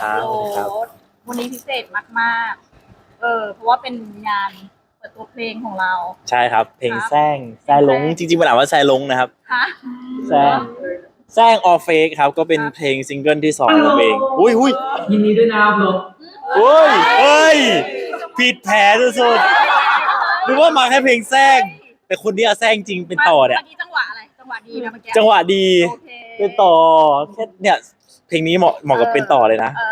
ครับโอ้โหวันนี้พิเศษมากๆ เออ เพราะว่าเป็นงานเปิดตัวเพลงของเรา ใช่ครับ เพลงครับแซงแซลงเพลงแซงจริงๆมันอ่านว่าแซลงนะครับฮะแซงแซงออฟเฟกครับ ก็เป็นเพลงซิงเกิลที่สองของเพลงอุ้ยอุ้ยยินดีด้วยนะครับลบอุ้ยเฮ้ยผิดแผนสุดๆนึกว่ามาแค่เพลงแซงแต่คนนี้อะแซงจริงเป็นต่อเนี่ยมื่กี้จังหวะอะไรจังหวะดีนะเมื่อกี้จังหวะดีโอเคเป็นต่อแค่เนี่ย เพลงนี้เหมาะเหมาะกับเป็นต่อเลยนะ เอ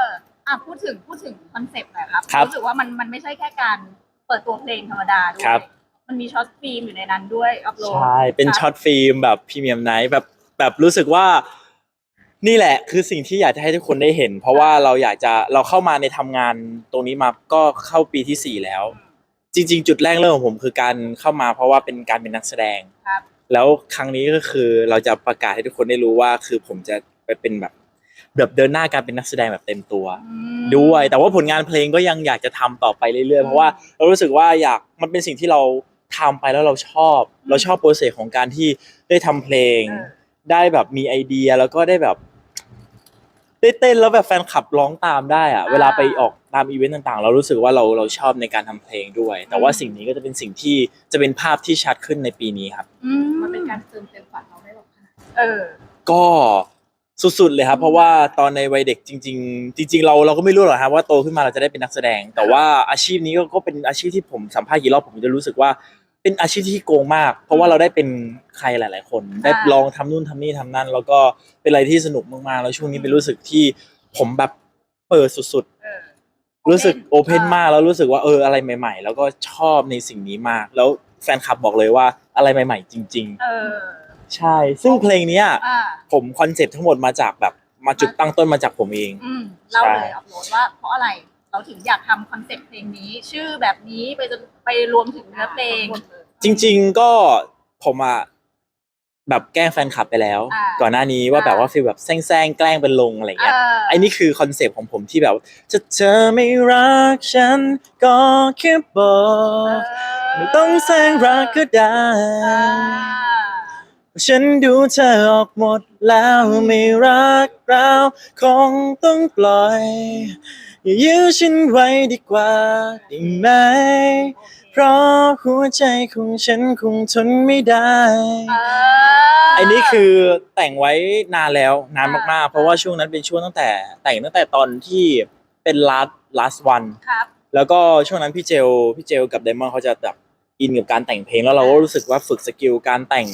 ออะพูดถึงพูดถึงคอนเซปต์หน่อยครับครับรู้สึกว่ามันมันไม่ใช่แค่การเปิดตัวเพลงธรรมดาด้วยครับ มันมีช็อตฟิล์มอยู่ในนั้นด้วยอัพโหลดใช่เป็นช็อตฟิล์มแบบพรีเมียมไนท์แบบแบบรู้สึกว่า นี่แหละคือสิ่งที่อยากจะให้ทุกคนได้เห็น เพราะว่าเราอยากจะเราเข้ามาในทำงานตรงนี้มาก็เข้าปีที่สี่แล้ว จริง ๆ จุดแรกเริ่มของผมคือการเข้ามาเพราะว่าเป็นการเป็นนักแสดง ครับ แล้วครั้งนี้ก็คือเราจะประกาศให้ทุกคนได้รู้ว่าคือผมจะ ไปเป็นแบบแบบเดินหน้าการเป็นนักแสดงแบบเต็มตัวอืมด้วย แต่ว่าผลงานเพลงก็ยังอยากจะทำต่อไปเรื่อยๆ เพราะว่าเรารู้สึกว่าอยากมันเป็นสิ่งที่เราทำไปแล้วเราชอบอืมเราชอบโปรเซสของการที่ได้ทำเพลงเออได้แบบมีไอเดียแล้วก็ได้แบบได้เต้นแล้วแบบแฟนคลับร้องตามได้อะเวลาไปออกตามอีเวนต์ต่างๆ เรารู้สึกว่าเราเราชอบในการทำเพลงด้วย แต่ว่าสิ่งนี้ก็จะเป็นสิ่งที่จะเป็นภาพที่ชัดขึ้นในปีนี้ครับอืมันเป็นการเติมเต็มฝันเราได้แบบขนาดนั้นเออ ก็ สุดๆเลยครับ เพราะว่าตอนในวัยเด็กจริง ๆ จริง ๆ เราเราก็ไม่รู้หรอกครับว่าโตขึ้นมาเราจะได้เป็นนักแสดง แต่ว่าอาชีพนี้ก็ก็เป็นอาชีพที่ผมสัมภาษณ์กี่รอบผมจะรู้สึกว่าเป็นอาชีพที่โกงมาก เพราะว่าเราได้เป็นใครหลาย ๆ คน ได้ลองทำนู่นทำนี่ทำนั่น แล้วก็เป็นอะไรที่สนุกมากๆแล้วช่วงนี้เป็นรู้สึกที่ผมแบบเปิดสุดเออๆรู้สึกโอเพนอ่ามมากแล้วรู้สึกว่าเอออะไรใหม่ ๆ แล้วก็ชอบในสิ่งนี้มาก แล้วแฟนคลับบอกเลยว่าอะไรใหม่ ๆ จริงเออๆ ใช่ ซึ่งเพลงเนี้ยอ่าผมคอนเซ็ปต์ทั้งหมดมาจากแบบมาจุดตั้งต้นมาจากผมเอง อืมเล่าใช่เลยอัพโหลดว่าเพราะอะไรเราถึงอยากทำคอนเซ็ปต์เพลงนี้ ชื่อแบบนี้ไปจนไปรวมถึงเนื้อเพลง จริง ๆก็ผมอะแบบแกล้งแฟนคลับไปแล้ว อ่าก่อนหน้านี้ว่าแบบว่าฟีลแบบแซงๆแกล้งเป็นลงอะไรเอเงี้ยอไอ้นี่คือคอนเซปต์ของผมที่แบบจะเธอไม่รักฉันก็แค่บอกไม่ต้องแซงรักก็ได้ อ่า ฉันดูเธอออกหมดแล้วไม่รักเราคงต้องปล่อย อย่ายื้อฉันไว้ดีกว่าได้ไหม เพราะหัวใจของฉันคงทนไม่ได้เออไอ้นี่คือแต่งไว้นานแล้วนานมากอ่าๆเพราะว่าช่วงนั้นเป็นช่วงตั้งแต่แต่งตั้งแต่ตอนที่เป็น last last one ครับ แล้วก็ช่วงนั้นพี่เจลพี่เจลกับไดมอนด์เขาจะแบบอินกับการแต่งเพลงแล้วเราก็รู้สึกว่าฝึกสกิลการแต่ง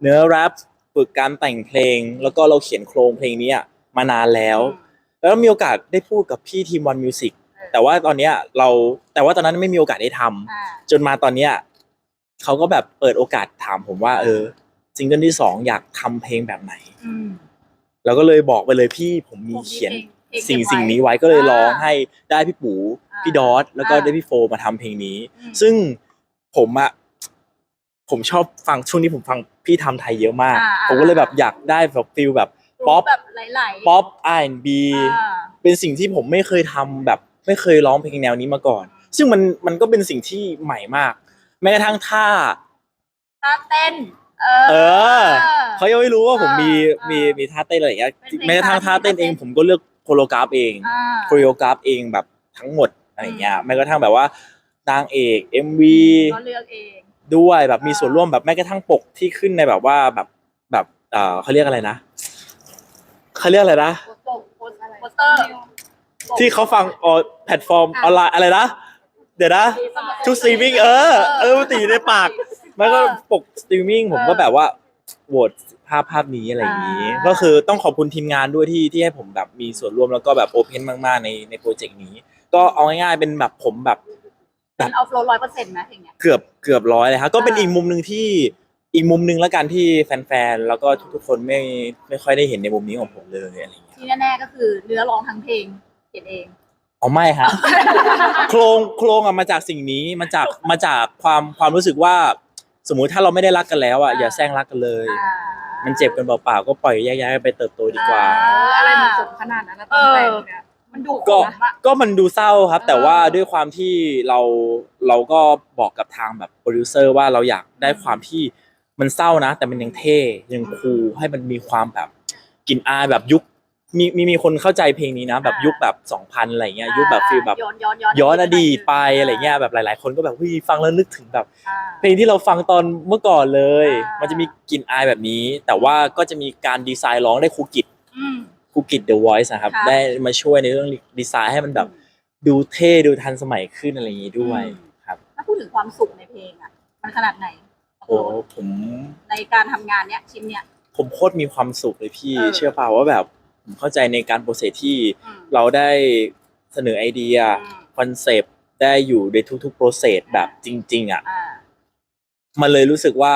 เนื้อแรปฝึกการแต่งเพลง แล้วก็เราเขียนโครงเพลงนี้อะมานานแล้ว แล้วมีโอกาสได้พูดกับพี่ทีมวันมิวสิกเออแต่ว่าตอนเนี้ยเราแต่ว่าตอนนั้นไม่มีโอกาสได้ทำอ่าจนมาตอนเนี้ยเขาก็แบบเปิดโอกาสถามผมว่า เออซิงเกิลที่สองอยากทำเพลงแบบไหนอืมแล้วก็เลยบอกไปเลยพี่ผมมีเขียนสิ่งสิ่งนี้ไว้ก็เลยร้องให้ได้พี่ปูพี่ดอสแล้วก็ได้พี่โฟมาทำเพลงนี้ ซึ่งผมอะ ผมชอบฟังช่วงนี้ผมฟังพี่ทำไทยเยอะมากผมก็เลยแบบอยากได้แบบฟิลแบบป๊อปแบบไหลๆป๊อป R&B อ่า เป็นสิ่งที่ผมไม่เคยทำแบบไม่เคยร้องเพลงแนวนี้มาก่อน ซึ่งมันมันก็เป็นสิ่งที่ใหม่มาก แม้กระทั่งท่า ท่าเต้น เอเอออ เขายังไม่รู้ว่าผมมีเออมีมีท่าเต้นอะไรอย่างเงี้ยเป็นเพลงแม้กระทั่งท่าเต้นเองท่าเต้นผมก็เลือกโคโรกราฟเองอ่า โคโรกราฟเองแบบทั้งหมดอะไรอย่างเงี้ยอืมแม้กระทั่งแบบว่านางเอก MV ก็เลือกเอง ด้วยแบบมีอ่าส่วนร่วมแบบแม้กระทั่งปกที่ขึ้นในแบบว่าแบบแบบเออเขาเรียกอะไรนะเขาเรียกอะไรนะโปสโปสโปสเตอร์ที่เขาฟังออแพลตฟอร์มออนไลน์อะไรนะเดี๋ยวนะทุกสตรีมมิ่งเออเออมันตีอยู่ในปากมันก็ปกสตรีมมิ่งผมก็แบบว่าโหวตภาพภาพนี้อะไรอย่างนี้อ่าก็คือต้องขอบคุณทีมงานด้วยที่ที่ให้ผมแบบมีส่วนร่วมแล้วก็แบบโอเพนมากๆในในโปรเจกต์นี้ ก็เอาง่ายๆเป็นแบบผมแบบ เป็นออฟโรดร้อยเปอร์เซ็นต์นะอย่างเงี้ย เกือบเกือบร้อยเลยครับก็เป็นอ่าอีกมุมหนึ่งที่อีกมุมหนึ่งแล้วกันที่แฟนๆแล้วก็ทุกๆคนไม่ไม่ค่อยได้เห็นในมุมนี้ของผมเลยอะไรอย่างเงี้ยที่แน่ๆก็คือเนื้อร้องทั้งเพลงเขียนเองอ๋อไม่ครับโครงโครงอะมาจากสิ่งนี้มาจากมาจากความความรู้สึกว่า สมมุติถ้าเราไม่ได้รักกันแล้วอะอ่าอย่าแซงรักกันเลยอ่ามันเจ็บกันเปล่าๆก็ปล่อยแยกย้ายกันไปเติบโตดีกว่าอ่า อะไรมันสมขนาดนั้นนะตอนแต่งเนี่ย มันดูก็ขมอะ ก็มันดูเศร้าครับ แต่ว่าด้วยความที่เราเราก็บอกกับทางแบบโปรดิวเซอร์ว่าเราอยากได้ความที่มันเศร้านะ แต่มันยังเท่ยังคูลให้มันมีความแบบกลิ่นอายแบบยุคมีมีมีคนเข้าใจเพลงนี้นะ แบบอ่ายุ ยุคแบบ2000อะไรเงี้ยยุคแบบฟีลแบบย้อนย้อนย้อนย้อนอดีตไปอะไรเงี้ยแบบหลาย ๆ คนก็แบบเฮ้ยฟังแล้วนึกถึงแบบ อ่า เพลงที่เราฟังตอนเมื่อก่อนเลย อ่ามั มันจะมีกลิ่นอายแบบนี้ แต่ว่าก็จะมีการดีไซน์ร้องได้ครูกิจ อืม ครูกิจ The Voice นะครับ ค่ะ ได้มาช่วยในเรื่องดีไซน์ให้มันแบบดูเท่ดูทันสมัยขึ้นอะไรอย่างนี้ด้วยอืมครับ ถ้าพูดถึงความสุขในเพลงอะ มันขนาดไหนโอ้ผมในการทำงานเนี้ยชิ้นเนี้ย ผมโคตรมีความสุขเลยพี่เออ เชื่อเปล่าว่าแบบผมเข้าใจในการโปรเซสที่อืมเราได้เสนอไอเดียอืมคอนเซปต์ได้อยู่ในทุกๆโปรเซสแบบจริง ๆอะ อ่า มันเลยรู้สึกว่า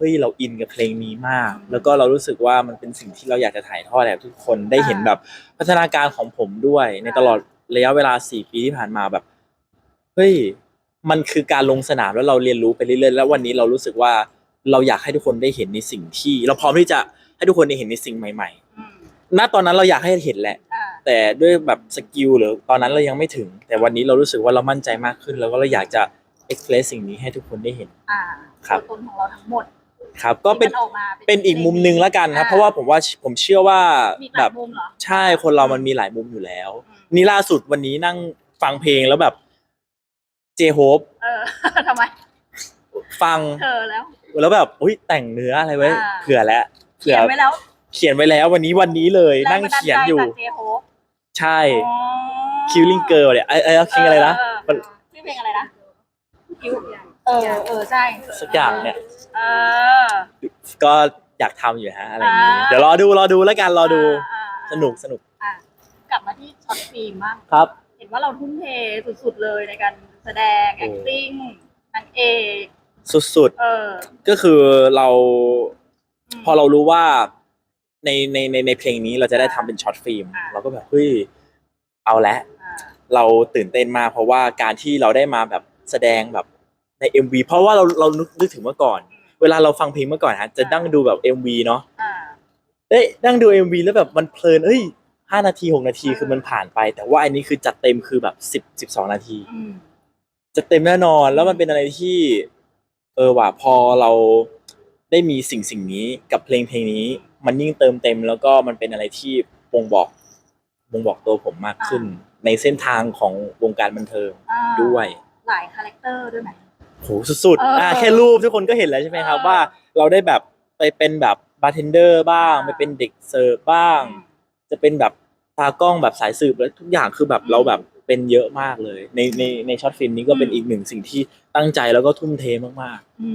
เฮ้ยเราอินกับเพลงนี้มากอืมแล้วก็เรารู้สึกว่ามันเป็นสิ่งที่เราอยากจะถ่ายทอดให้กับทุกคนได้เห็นอ่าแบบพัฒนาการของผมด้วย ในตลอดระยะเวลาสี่ปีที่ผ่านมาแบบเฮ้ยมันคือการลงสนามแล้วเราเรียนรู้ไปเรื่อยๆแล้ววันนี้เรารู้สึกว่าเราอยากให้ทุกคนได้เห็นในสิ่งที่ เราพร้อมที่จะให้ทุกคนได้เห็นในสิ่งใหม่อืมๆณตอนนั้นเราอยากให้เห็นแหละอ่าแต่ด้วยแบบสกิลหรือตอนนั้นเรายังไม่ถึง แต่วันนี้เรารู้สึกว่าเรามั่นใจมากขึ้น แล้วก็เราอยากจะเอ็กเพรสสิ่งนี้ให้ทุกคนได้เห็นอ่าครับตัวตนของเราทั้งหมด ครับก็เป็นที่มัออกมาเป็นอีกมุมหนึ่งแล้วกันครับอ่เพราะว่าผมว่าผมเชื่อว่ามีหแบลายบมุมเหรอ ใช่คนเรามันมีหลายมุมอยู่แล้ว อืม นี่ล่าสุดวันนี้นั่งฟังเพลงแล้วแบบเจโฮปเออ ทำไมฟังเธอแล้ว แล้วแบบอุ้ยแต่งเนื้ออะไรไว้อ่า เผื่อแล้วเผื่เขีอยนไว้แล้วเขียนไว้แล้ววันนี้วันนี้เลย แรงนั่งบัดาลเขียนอยู่ใจจากเจโฮปใช่ อ๋อคิวลิงเกิร์ลเนี่ยไอ้ไอ้คิงอะไรนะเเมันชื่อเพลงอะไรนะคิวเออเออใช่สักอย่างเนี่ย เออ ก็อยากทำอยู่ฮะอะไรอย่างนี้ อ่า เดี๋ยวรอดูรอดูแล้วกันรอดูอ่าสนุกสนุกอะกลับมาที่ช็อตฟิล์มบ้างครับ เห็นว่าเราทุ่มเทสุดๆเลยในการแสดง โอ้ acting นางเอกสุดเออ ๆก็คือเรามพอเรารู้ว่าในในในในเพลงนี้เราจะได้ทำเป็นช็อตฟิล์มอ่า เราก็แบบเฮ้ยเอาละ อ่า เราตื่นเต้นมากเพราะว่าการที่เราได้มาแบบแสดงแบบ ใน MV เพราะว่าเราเรานึกนึกถึงเมื่อก่อน เวลาเราฟังเพลงเมื่อก่อนฮะจะนั่งดูแบบ MV เนาะอ่าเอ้ยนั่งดู MV แล้วแบบมันเพลินเอ้ยห้านาทีหกนาทีคือมันผ่านไป แต่ว่าอันนี้คือจัดเต็มคือแบบสิบสิบสองนาทีอืมจะเต็มแน่นอนแล้วมันเป็นอะไรที่ เออว่ะพอเราได้มีสิ่งสิ่งนี้กับเพลงเพลงนี้ มันยิ่งเติมเต็มแล้วก็มันเป็นอะไรที่บ่งบอกบ่งบอกตัวผมมากขึ้น ในเส้นทางของวงการบันเทิงอ่าด้วย หลายคาแรคเตอร์ด้วยไหม โหสุดเออๆอ่อ่าแค่รูปทุกคนก็เห็นแล้วใช่ไหมครับเออ ว่าเราได้แบบไปเป็นแบบบาร์เทนเดอร์บ้างอ่าไปเป็นเด็กเสิร์ฟบ้าง จะเป็นแบบตากล้องแบบสายสืบแล้วทุกอย่างคือแบบอืมเราแบบเป็นเยอะมากเลย ในในในช็อตฟิล์มนี้ก็เป็นอืมอีกหนึ่งสิ่งที่ตั้งใจแล้วก็ทุ่มเทมากอื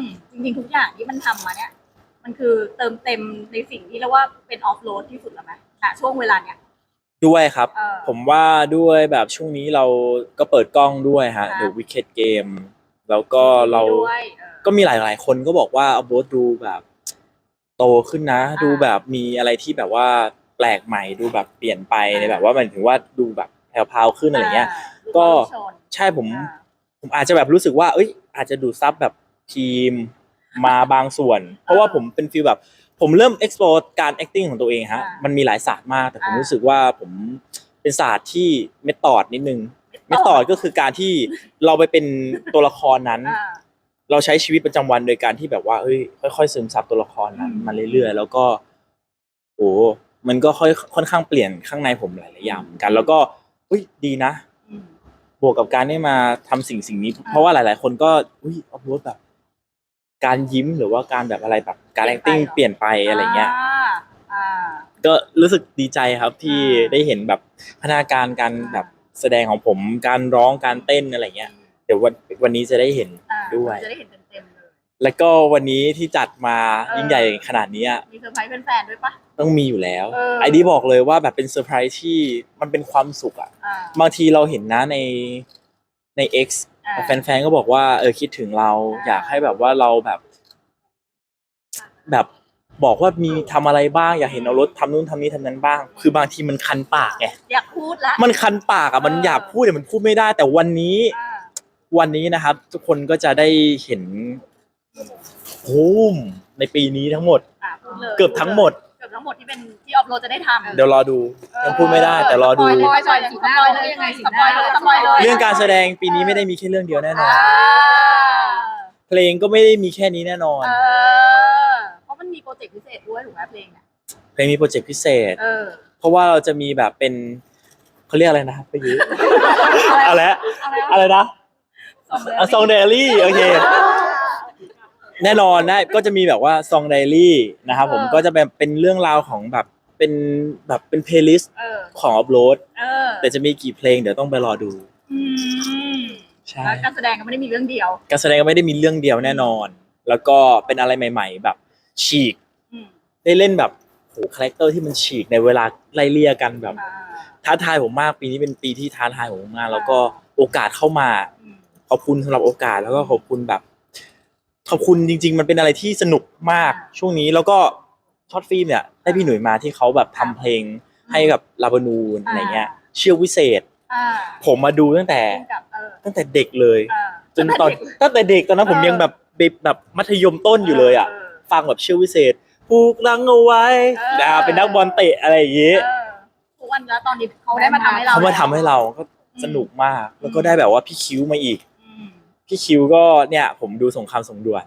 มจริงๆทุกอย่างที่มันทำมาเนี่ย มันคือเติมเต็มในสิ่งที่เรียกว่าเป็นออฟโรดที่สุดแล้วไหมณช่วงเวลาเนี่ยๆ ด้วยครับ เออ ผมว่าด้วยแบบช่วงนี้เราก็เปิดกล้องด้วยฮะค่ะ The Wicked Game แล้วก็เราด้วยเออก็มีหลายๆ คนก็บอกว่าเอาโบสดูแบบ โตขึ้นนะอ่าดูแบบมีอะไรที่แบบว่าแปลกใหม่ดูแบบเปลี่ยนไปอ่าในแบบว่าหมันถึงว่าดูแบบแพรวๆขึ้นอะไรเงี้ยาก็ ลูชนใช่ผม อ่า ผมอาจจะแบบรู้สึกว่า เอ้ย อาจจะดูดซับแบบทีมมาบางส่วน เพราะว่าผมเป็นฟีลแบบ ผมเริ่ม explore การ acting ของตัวเองฮะ อ่ามัมันมีหลายศาสตร์มาก แต่ผมอ่ารู้รู้สึกว่าผมเป็นศาสตร์ที่เมธอดนิดนึง เมธอดก็คือการที่เราไปเป็นตัวละครนั้นอ่าเราใช้ชีวิตประจำวันโดยการที่แบบว่าเอ้ยค่อย ๆ ซึมซับตัวละครนั้นอืมมาเรื่อยๆ แล้วก็ โอ้มันก็ค่อยค่อนข้างเปลี่ยนข้างในผมหลายๆอย่างเหมือนกัน แล้วก็อุ้ยดีนะอืมบวกกับการได้มาทำสิ่งสิ่งนี้อ่าเพราะว่าหลาย ๆ คนก็อุ้ยเอาพูดแบบ การยิ้มหรือว่าการแบบอะไรแบบการเปลี่ยน acting ไปเหรอเปลี่ยนไปอะไรเงี้ยอ่าอ่าก็รู้สึกดีใจครับที่อ่าได้เห็นแบบพัฒนาการการแบบ แสดงของผมการร้องการเต้นอะไรเงี้ยเดี๋ยววันวันนี้จะได้เห็นอ่าด้วย จะได้เห็นเต็มๆเลย แล้วก็วันนี้ที่จัดมาเออ ยิ่งใหญ่ขนาดนี้อะมีเซอร์ไพรส์แฟนๆด้วยปะ ต้องมีอยู่แล้ว เออ ไอดีบอกเลยว่าแบบเป็นเซอร์ไพรส์ที่มันเป็นความสุขอะอ่าบางทีเราเห็นนะในใน X อ่า แฟนๆก็บอกว่าเออคิดถึงเรา อ่า อยากให้แบบว่าเราแบบ แบบ บอกว่ามีทำอะไรบ้างอยากเห็นเอารถทำนู่นทำนี่ทำนั้นบ้าง คือบางทีมันคันปากไงอยากพูดละมันคันปากอะมันเออออยากพูดแต่มันพูดไม่ได้ แต่วันนี้อ่าวันนี้นะครับ ทุกคนก็จะได้เห็นโฮมในปีนี้ทั้งหมดอ่าพูดเลยเกือบทั้งหมดเกือบทั้งหมดที่เป็นที่ออฟโรดจะได้ทำเดี๋ยวรอดูยังพูดไม่ได้ แต่รอดูสปอยเลยสปอยเลยสปอยเลยยังไงสปอยเลยสปอยเลยเรื่องการแสดงปีนี้ไม่ได้มีแค่เรื่องเดียวแน่นอนอ่าเพลงก็ไม่ได้มีแค่นี้แน่นอนเออเพราะ มันมีโปรเจกต์พิเศษด้วยถูกไหมเพลงเนี่ยเพลงมีโปรเจกต์พิเศษ เออ เพราะว่าเราจะมีแบบเป็นเขาเรียกอะไรนะครับไปยื้ออะไรนะอะไรอะไรนะวะซองเดลี่โอเค แน่นอนนะก็จะมีแบบว่าซองเดลี่นะครับผมก็จะแบบเป็นเรื่องราวของแบบเป็นแบบเป็นเพลย์ลิสต์เออ ของอัพโหลดเออแต่จะมีกี่เพลงเดี๋ยวต้องไปรอดู อืมใช่ แล้วการแสดงก็ไม่ได้มีเรื่องเดียว การแสดงก็ไม่ได้มีเรื่องเดียวแน่นอน แล้วก็เป็นอะไรใหม่ ๆ แบบ ฉีก อืมได้เล่นแบบโหคาแรคเตอร์ที่มันฉีกในเวลาไล่เลี่ยกันแบบ อ่าท้าทายผมมากปีนี้เป็นปีที่ท้าทายผมมากแล้วก็โอกาสเข้ามา อืมขอบคุณสำหรับโอกาสแล้วก็ขอบคุณแบบ ขอบคุณจริง ๆ มันเป็นอะไรที่สนุกมากช่วงนี้แล้วก็ช็อตฟิล์มเนี่ยได้พี่หนุ่ยมาที่เขาแบบทำเพลงให้กับลาบานูนอะไรเงี้ย เชื่อวิเศษ อ่าผมมาดูตั้งแต่ร่วมกับเออตั้งแต่เด็กเลย อ่าจนตอนตั้งแต่เด็กตอนนั้นผมยังแบบเด็กแบบมัธยมต้นอยู่เลยอะ ฟังแบบเชื่อวิเศษผูกรังเอาไว้เออ นะเป็นนักบอลเตะอะไรอย่างเองี้อทุกวันแล้วตอนนี้เขาได้มาทำให้เราเขามาทำให้เราก็สนุกมาก แล้วก็ได้แบบว่าพี่คิวมาอีก อืม พี่คิวก็เนี่ยผมดูสงครามสงด่วน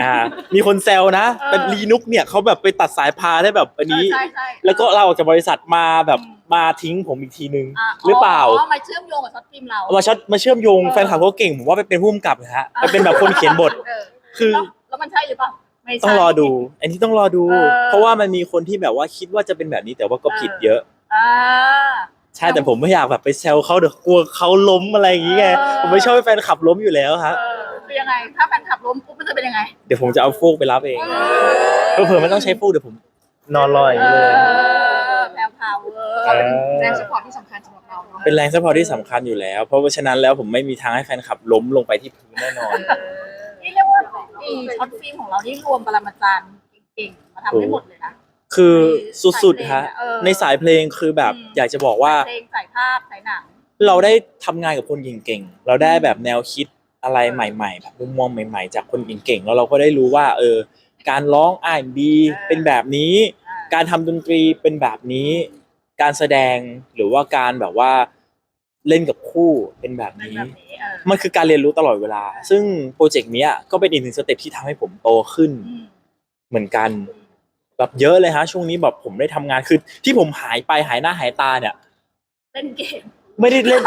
อ่ามีคนแซวนะ เออ เป็นลีนุกเนี่ยเขาแบบไปตัดสายพานได้แบบอันนี้ใช่ใช่ แล้วก็เราออกจากบริษัทมาแบบอืม มาทิ้งผมอีกทีนึงะหรือเปล่าอ๋อมาเชื่อมโยงกับช็อตฟิล์มเรา เอามาช็อตมาเชื่อมโยงเออ แฟนคลับเขาเก่งผมว่าไปเป็นผู้กำกับนะฮะไปเป็นแบบคนเขียนบท เออคือแล้วแล้วมันใช่หรือเปล่า ไม่ใช่ ต้องรอดู อันนี้ต้องรอดู เออ เพราะว่ามันมีคนที่แบบว่าคิดว่าจะเป็นแบบนี้แต่ว่าก็ผิดเยอะ อ่า ใช่แต่ผมไม่อยากแบบไปแซวเขาเดี๋ยวกลัวเขาล้มอะไรอย่างงี้ไงเออ ผมไม่ชอบให้แฟนขับล้มอยู่แล้วครับเออคือยังไง ถ้าแฟนขับล้มปุ๊บมันจะเป็นยังไงเดี๋ยวผมจะเอาฟูกไปรับเองเออเผื่อๆไม่ต้องใช้ฟูกเดี๋ยวผมนอนรออย่างนี้เลยเออแพลวพาวเวอร์ก็เป็นแรงสปอร์ตที่สำคัญสำหรับเราเนาะเป็นแรงซัพพอร์ตที่สำคัญอยู่แล้ว เพราะฉะนั้นแล้วผมไม่มีทางให้แฟนขับล้มลงไปที่พื้นแน่นอนนี่เรียก ว่าไอ้ช็อตฟิล์มของเรานี่รวมปรมาจารย์เก่งๆมาทำให้หมดเลยนะ คือสุดๆฮะเออในสายเพลงคือแบบอืม อยากจะบอกว่า เพลงสายภาพสายหนัง เราได้ทำงานกับคนเก่งๆ เราได้แบบแนวคิดอะไรใหม่ๆ แบบมุมมองใหม่ๆ จากคนเก่งๆ แล้วเราก็ได้รู้ว่า เออ การร้อง R&B เป็นแบบนี้ อ่า การทำดนตรีเป็นแบบนี้ การแสดงหรือว่าการแบบว่าเล่นกับคู่เป็นแบบเป็นนี้แบบนี้เออ มันคือการเรียนรู้ตลอดเวลา ซึ่งโปรเจกต์เนี้ยก็เป็นอีกหนึ่งสเต็ปที่ทำให้ผมโตขึ้นอืมเหมือนกัน แบบเยอะเลยฮะ ช่วงนี้แบบผมได้ทำงานคือที่ผมหายไปหายหน้าหายตาเนี่ยเล่นเกมไม่ได้เล่น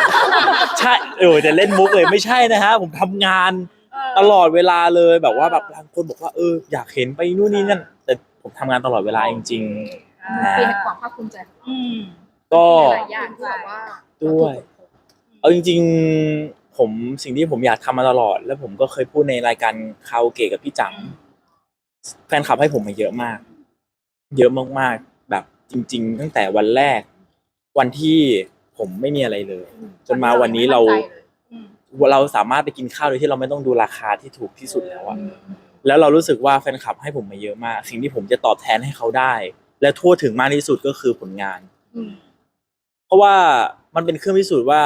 ใช่เออจะเล่นมุกเลยไม่ใช่นะฮะ ผมทำงานเออตลอดเวลาเลยแบบว่าเออแบบบางคนบอกว่าเอออยากเห็นไปนู่นนี่นั่น แต่ผมทำงานตลอดเวลาจริงอ่านะเป็นความภาคภูมิใจของเราอืมๆก็หลายอย่างที่แบบว่าด้วยเอาจริง ๆ ผมสิ่งที่ผมอยากทำมาตลอด แล้วผมก็เคยพูดในรายการคาราโอเกะกับพี่จังแฟนคลับให้ผมมาเยอะมาก เยอะมากๆ แบบจริง ๆ ตั้งแต่วันแรก วันที่ผมไม่มีอะไรเลย จนมาวันนี้เราอืมเราสามารถไปกินข้าวโดยที่เราไม่ต้องดูราคาที่ถูกที่สุดแล้วอะอืมแล้วเรารู้สึกว่าแฟนคลับให้ผมมาเยอะมาก สิ่งที่ผมจะตอบแทนให้เขาได้ และทั่วถึงมากที่สุดก็คือผลงานอืมเพราะว่ามันเป็นเครื่องพิสูจน์ว่า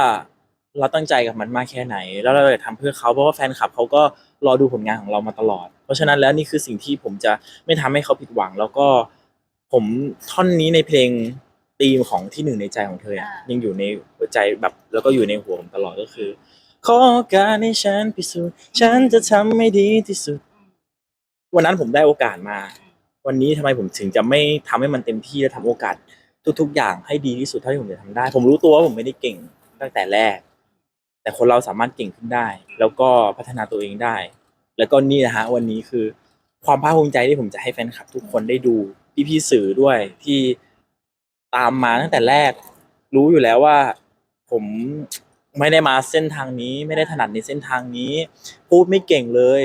เราตั้งใจกับมันมากแค่ไหน แล้วเราอยากทำเพื่อเขาเพราะว่าแฟนคลับเขาก็รอดูผลงานของเรามาตลอด เพราะฉะนั้นแล้วนี่คือสิ่งที่ผมจะไม่ทำให้เขาผิดหวัง แล้วก็ผมท่อนนี้ในเพลงธีมของที่หนึ่งในใจของเธออะยังอยู่ในหัวใจแบบ แล้วก็อยู่ในหัวผมตลอดก็คือ ขอการให้ฉันพิสูจน์ฉันจะทำให้ดีที่สุด วันนั้นผมได้โอกาสมา วันนี้ทำไมผมถึงจะไม่ทำให้มันเต็มที่และทำโอกาส ทุก ๆ อย่างให้ดีที่สุดเท่าที่ผมจะทำได้ ผมรู้ตัวว่าผมไม่ได้เก่งตั้งแต่แรก แต่คนเราสามารถเก่งขึ้นได้ แล้วก็พัฒนาตัวเองได้ แล้วก็นี่นะฮะวันนี้คือ ความภาคภูมิใจที่ผมจะให้แฟนคลับทุกคนได้ดูพี่ๆสื่อด้วยที่ตามมาตั้งแต่แรก รู้อยู่แล้วว่า ผมไม่ได้มาเส้นทางนี้ ไม่ได้ถนัดในเส้นทางนี้ พูดไม่เก่งเลย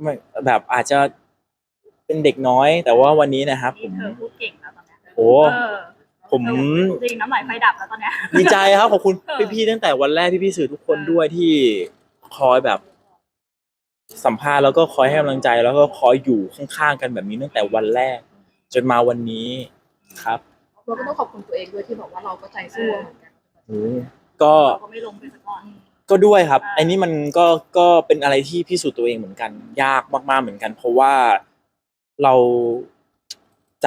ไม่แบบอาจจะเป็นเด็กน้อย แต่ว่าวันนี้นะครับผนี่มเธอพูดเก่งแล้วตอนเนี้ยโอ้ เออ ผมจริงน้ำไหลไฟดับแล้วตอนเนี้ย ดีใจครับขอบคุณเออพี่ๆตั้งแต่วันแรกพี่ๆสื่อทุกคนเออด้วยที่คอยแบบ สัมภาษณ์แล้วก็คอยให้กำลังใจแล้วก็คอยอยู่ข้างๆกันแบบนี้ตั้งแต่วันแรก จนมาวันนี้ครับเราก็ต้องขอบคุณตัวเองด้วยที่บอกว่าเราก็ใจสู้เหมือนกันโอ้ก็เราก็ไม่ลงไปสักก่อน ก็ด้วยครับอ่าไอ้นี่มันก็ก็เป็นอะไรที่พิสูจน์ตัวเองเหมือนกัน ยากมากๆเหมือนกัน เพราะว่าเราใจ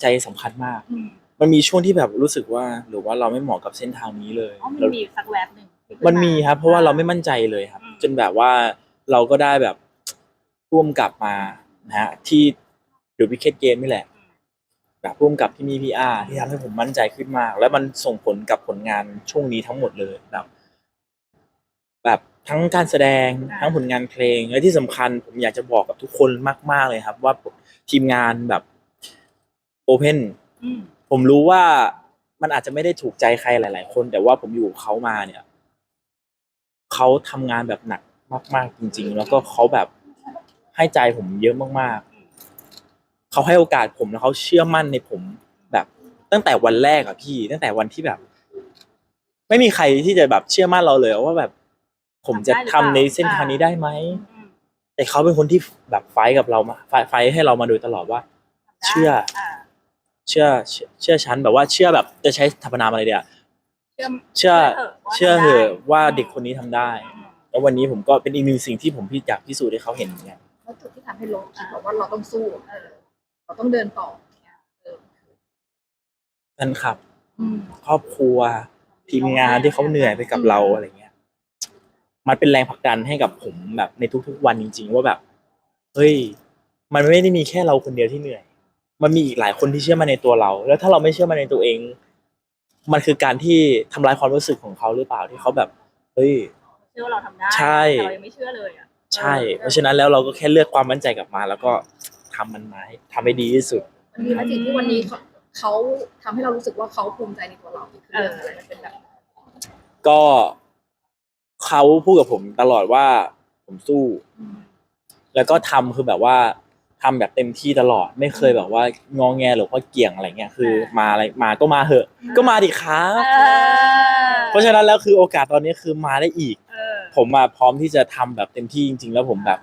ใจสำคัญมากอื มมันมีช่วงที่แบบรู้สึกว่า หรือว่าเราไม่เหมาะกับเส้นทางนี้เลยอ๋อมันเรามีสักแวบหนึ่งที่ขึ้มันมีครับ เพราะว่าเราไม่มั่นใจเลยครับอืมจนแบบว่าเราก็ได้แบบร่วมกลับมานะฮะที่ดูพิเคตเกมนี่แหละ แบบร่วมกับพี่มีพี่อาที่ทำให้ผมมั่นใจขึ้นมาก แล้วมันส่งผลกับผลงานช่วงนี้ทั้งหมดเลยแบบ แบบทั้งการแสดงทั้งผลงานเพลงและที่สำคัญผมอยากจะบอกกับทุกคนมาก ๆเลยครับ ว่าทีมงานแบบโอเพนอืม ผมรู้ว่ามันอาจจะไม่ได้ถูกใจใครหลาย ๆ คน แต่ว่าผมอยู่เขามาเนี่ยเขาทำงานแบบหนักมาก ๆ จริง ๆ แล้วก็เขาแบบให้ใจผมเยอะมากๆเขาให้โอกาสผมแล้วเขาเชื่อมั่นในผมแบบตั้งแต่วันแรกอะพี่ ตั้งแต่วันที่แบบ ไม่มีใครที่จะแบบเชื่อมั่นเราเลยว่าแบบ ผมจะทำในเส้นทางนี้ได้ไหมแต่เขาเป็นคนที่แบบไฟท์กับเรามาไฟท์ให้เรามาโดยตลอดว่า เชื่อ เชื่อเชื่อเชื่อฉันแบบว่าเชื่อแบบจะใช้สรรพนามอะไรเดียวเชื่อเชื่อเชื่เชื่ออเถเหอะอะว่าว่าทำได้เด็กคนนี้ทำได้อืมแล้ววันนี้ผมก็เป็นอีกหนึ่งสิ่งที่ผมพี่อยากพิสูจน์ให้เขาเห็นเหมือนกัน แล้วจุดที่ทำให้ลงคิดบอกว่าเราต้องสู้เออเราต้องเดินต่อเออนั่นครับอืม ครอบครัว ทีมงานที่เขาเหนื่อยไปกับเราอะไรเงี้ย มันเป็นแรงผลักดันให้กับผมแบบในทุกๆวันจริง ๆ ว่าแบบ เฮ้ย มันไม่ได้มีแค่เราคนเดียวที่เหนื่อย มันมีอีกหลายคนที่เชื่อมาในตัวเรา แล้วถ้าเราไม่เชื่อมาในตัวเอง มันคือการที่ทำลายความรู้สึกของเขาหรือเปล่าที่เขาแบบเฮ้ยเชื่อว่าเราทำได้ใช่แต่เรายังไม่เชื่อเลยอะใช่ เพราะฉะนั้นแล้วเราก็แค่เลือกความมั่นใจกลับมา แล้วก็ทำมันมาให้ทำให้ดีที่สุดมันมีสิ่งที่วันนี้เขาเขาทำให้เรารู้สึกว่าเขาภูมิใจในตัวเราอีกคือเรื่องอะไรมันเป็นแบบก็เขาพูดกับผมตลอดว่าผมสู้ แล้วก็ทำคือแบบว่า ทำแบบเต็มที่ตลอด ไม่เคยแบบว่างองแงหรือว่าเกี่ยงอะไรเงี้ยคือมาอะไรมาก็มาเหอะ ก็มาดิครับเออเพราะฉะนั้นแล้วคือโอกาสตอนนี้คือมาได้อีกเออผมมาพร้อมที่จะทำแบบเต็มที่จริง ๆ แล้วผมแบบ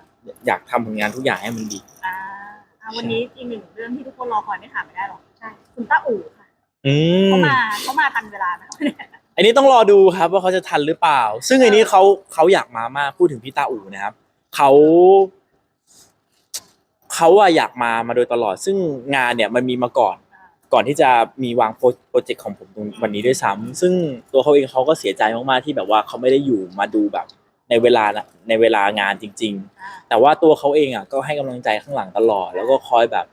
อยากทำผลงานทุกอย่างให้มันดีอ่าอ่าวันนี้อีกหนึ่งเรื่องที่ทุกคนรอคอยไม่ถามไม่ได้หรอกใช่คุณต้าอู่ค่ะอืเขามมาเขามาทันเวลาไหมคะอันนี้ต้องรอดูครับว่าเขาจะทันหรือเปล่า ซึ่งอันนี้เขาเขาอยากมามากพูดถึงพี่ตาอู่นะครับเขา เขาอะอยากมามาโดยตลอด ซึ่งงานเนี่ยมันมีมาก่อน ก่อนที่จะมีวางโปรโปรเจกต์ของผมตรงวันนี้ด้วยซ้ำซึ่งตัวเขาเองเขาก็เสียใจมากๆที่แบบว่าเขาไม่ได้อยู่มาดูแบบในเวลานะในเวลางานจริง ๆ แต่ว่าตัวเขาเองอะก็ให้กำลังใจข้างหลังตลอด แล้วก็คอยแบบ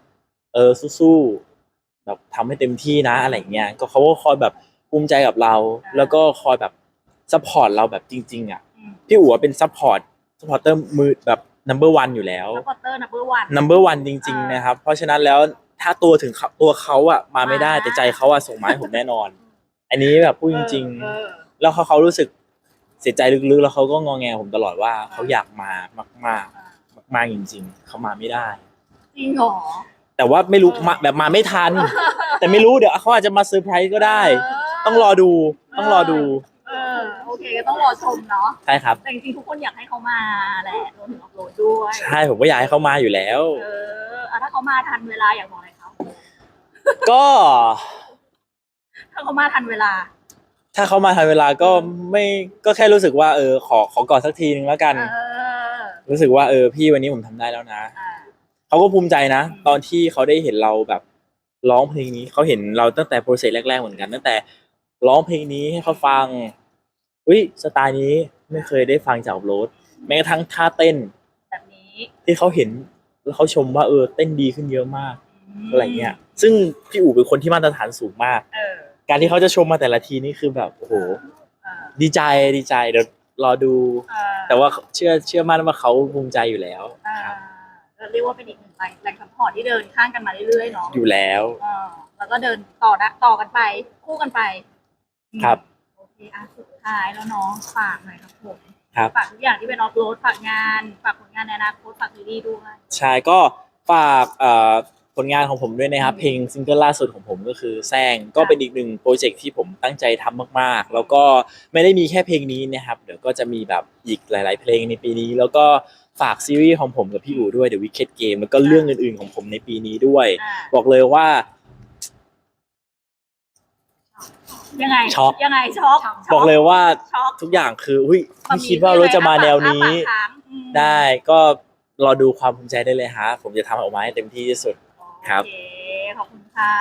เออสู้ๆแบบทำให้เต็มที่นะอะไรเงี้ยก็เขาก็คอยแบบภูมิใจกับเรา แล้วก็คอยแบบซัพพอร์ตเราแบบจริง ๆอะอืมพี่อู๋เป็นซัพพอร์ตซัพพอร์เตอร์มือแบบ number one อยู่แล้ว ซัพพอร์เตอร์นับเบอร์วัน number one จริง ๆ นะครับ เพราะฉะนั้นแล้วถ้าตัวถึงเขาตัวเขาอะมาไม่ได้แต่ใจเขาอะส่งมาให้ผมแน่นอน อันนี้แบบพูดจริงเออ ๆ แล้วเขาเขารู้สึกเสียใจลึกๆ แล้วเขาก็งอแงผมตลอดว่าเขาอยากมามากเออๆมากๆจริง ๆเขามาไม่ได้ จริงเหรอ แต่ว่าไม่รู้มาแบบมาไม่ทัน แต่ไม่รู้เดี๋ยวเขาอาจจะมาเซอร์ไพรส์ก็ได้ เต้องรอดูต้องรอดูเออโอเคก็ต้องรอชมเนาะใช่ครับ แต่จริงๆทุกคนอยากให้เขามาแหละรวมถึงอัพโหลดด้วยใช่ผมก็อยากให้เขามาอยู่แล้ว เอออะถ้าเขามาทันเวลาอยากบอกอะไรเขาก็ถ้าเขามาทันเวลา ถ้าเขามาทันเวลาก็ไม่ก็แค่รู้สึกว่าเออขอขอกอดสักทีนึงแล้วกัน เออรู้สึกว่าเออพี่วันนี้ผมทำได้แล้วนะ อ่าเขาก็ภูมิใจนะ ตอนที่เขาได้เห็นเราแบบร้องเพลงนี้เขาเห็นเราตั้งแต่โปรเซสแรกๆเหมือนกันตั้งแต่ร้องเพลงนี้ให้เขาฟัง อุ้ยสไตล์นี้ไม่เคยได้ฟังจากโรดแม้กระทั่งท่าเต้น แบบนี้ที่เขาเห็นแล้วเขาชมว่าเออเต้นดีขึ้นเยอะมากมอะไรเงี้ย ซึ่งพี่อู๋เป็นคนที่มาตรฐานสูงมาก เออการที่เขาจะชมมาแต่ละทีนี่คือแบบโอ้โหเออดีใจดีใจเดี๋ยวรอดูเออแต่ว่าเชื่อเชื่อมั่นว่าเขาภูมิใจอยู่แล้วอ่าครับก็เรียกว่าเป็นอีกหนึ่งแรงแรงซัพพอร์ตที่เดินข้างกันมาเรื่อยๆเนาะอยู่แล้ว เออแล้วก็เดินต่อนะต่อกันไป คู่กันไปอืมครับ โอเคอะสุด ท้ายแล้วน้องฝากหน่อยครับผมครับ ฝากทุกอย่างที่เป็นออฟโรดฝากงาน ฝากผลงานในอนาคตฝากซีรีส์ด้วยใช่ก็ฝากเอ่อผลงานของผมด้วยนะครับ เพลงซิงเกิลล่าสุดของผมก็คือแซงก็เป็นอีกหนึ่งโปรเจกต์ที่ผมตั้งใจทำมากๆ แล้วก็ไม่ได้มีแค่เพลงนี้นะครับ เดี๋ยวก็จะมีแบบอีกหลาย ๆ เพลงในปีนี้ แล้วก็ฝากซีรีส์ของผมกับพี่อู๋ด้วย The Wicked Game แล้วก็เรื่องอื่นๆของผมในปีนี้ด้วย อ่า บอกเลยว่า ยังไงช็อก ยังไงช็อกบอกเลยว่าช็อกทุกอย่างคืออุ้ยไม่คิดว่ารถจะมาแนวนี้อ้าปากค้างอืมได้ก็รอดูความภูมิใจได้เลยฮะ ผมจะทำออกมาให้เต็มที่ที่สุดครับโอเคขอบคุณค่ะ